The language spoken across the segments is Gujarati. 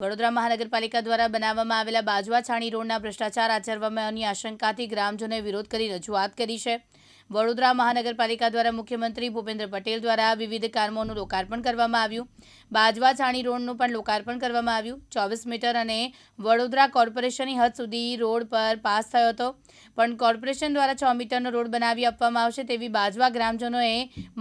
વડોદરા મહાનગરપાલિકા દ્વારા બનાવવામાં આવેલા બાજવા છાણી રોડના ભ્રષ્ટાચાર આચરવામાં આશંકાથી ગ્રામજનોએ વિરોધ કરી રજૂઆત કરી છે. વડોદરા મહાનગરપાલિકા દ્વારા મુખ્યમંત્રી ભૂપેન્દ્ર પટેલ દ્વારા વિવિધ કામોનું લોકાર્પણ કરવામાં આવ્યું. બાજવા છાણી રોડનું પણ લોકાર્પણ કરવામાં આવ્યું. ચોવીસ મીટર અને વડોદરા કોર્પોરેશનની હદ સુધી રોડ પર પાસ થયો હતો. પણ કોર્પોરેશન દ્વારા છ મીટરનો રોડ બનાવી આપવામાં આવશે તેવી બાજવા ગ્રામજનોએ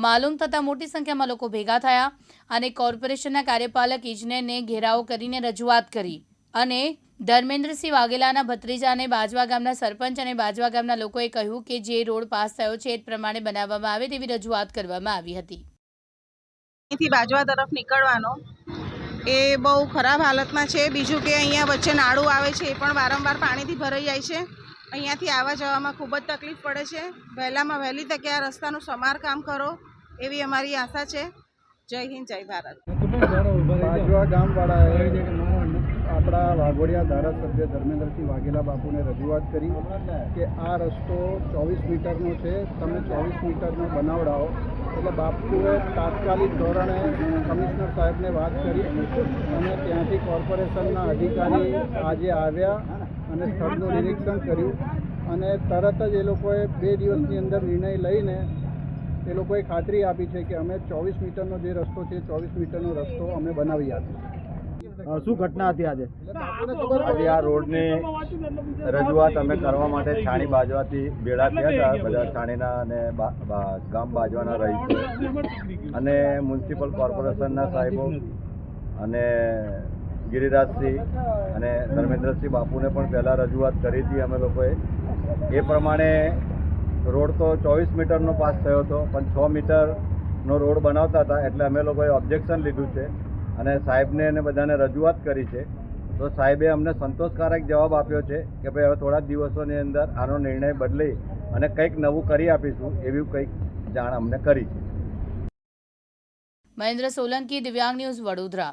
માલુમ થતાં મોટી સંખ્યામાં લોકો ભેગા થયા અને કોર્પોરેશનના કાર્યપાલક ઇજનેરને ઘેરાવો કરીને રજૂઆત કરી અને ધર્મેન્દ્રસિંહ વાઘેલાના ભત્રીજાને બાજવા ગામના સરપંચ અને બાજવા ગામના લોકોએ કહ્યું કે જે રોડ પાસ થયો છે એ પ્રમાણે બનાવવામાં આવે તેવી રજૂઆત કરવામાં આવી હતી. અહીંથી બાજવા તરફ નીકળવાનો એ બહુ ખરાબ હાલતમાં છે. બીજું કે અહીંયા વચ્ચે નાળું આવે છે એ પણ વારંવાર પાણીથી ભરાઈ જાય છે. અહીંયાથી આવવા જવામાં ખૂબ જ તકલીફ પડે છે. વહેલામાં વહેલી તકે આ રસ્તાનું સમારકામ કરો એવી અમારી આશા છે. જય હિન્દ જય ભારત. બાજવા ગામવાળાએ આપણા વાઘોડિયા ધારાસભ્ય ધર્મેન્દ્રસિંહ વાઘેલા બાપુને રજૂઆત કરી કે આ રસ્તો ચોવીસ મીટરનો છે, તમે ચોવીસ મીટરનો બનાવડાવો. એટલે બાપુએ તાત્કાલિક ધોરણે કમિશનર સાહેબને વાત કરી અને ત્યાંથી કોર્પોરેશનના અધિકારી આજે આવ્યા અને સ્થળનું નિરીક્ષણ કર્યું. અને તરત જ એ લોકોએ બે દિવસની અંદર નિર્ણય લઈને એ લોકોએ ખાતરી આપી છે કે અમે ચોવીસ મીટરનો જે રસ્તો છે, ચોવીસ મીટરનો રસ્તો અમે બનાવી આપીશું શું ઘટના હતી આજે? આજે આ રોડની રજૂઆત અમે કરવા માટે છાણી બાજવાથી ભેળા થયા હતા બધા છાણીના અને ગામ બાજવાના રહીશો અને મ્યુનિસિપલ કોર્પોરેશનના સાહેબો અને ગિરિરાજસિંહ અને ધર્મેન્દ્રસિંહ બાપુને પણ પહેલાં રજૂઆત કરી હતી અમે લોકોએ. એ પ્રમાણે રોડ તો ચોવીસ મીટરનો પાસ થયો હતો પણ છ મીટરનો રોડ બનાવતા હતા એટલે અમે લોકોએ ઓબ્જેક્શન લીધું છે. અને સાહેબને અને બધાને રજૂઆત કરી છે. તો સાહેબે અમને સંતોષકારક જવાબ આપ્યો છે કે ભાઈ હવે થોડા દિવસોની અંદર આનો નિર્ણય બદલી અને કંઈક નવું કરી આપીશું એવી કંઈક જાણ અમને કરી છે. મહેન્દ્ર સોલંકી, દિવ્યાંગ ન્યૂઝ વડોદરા.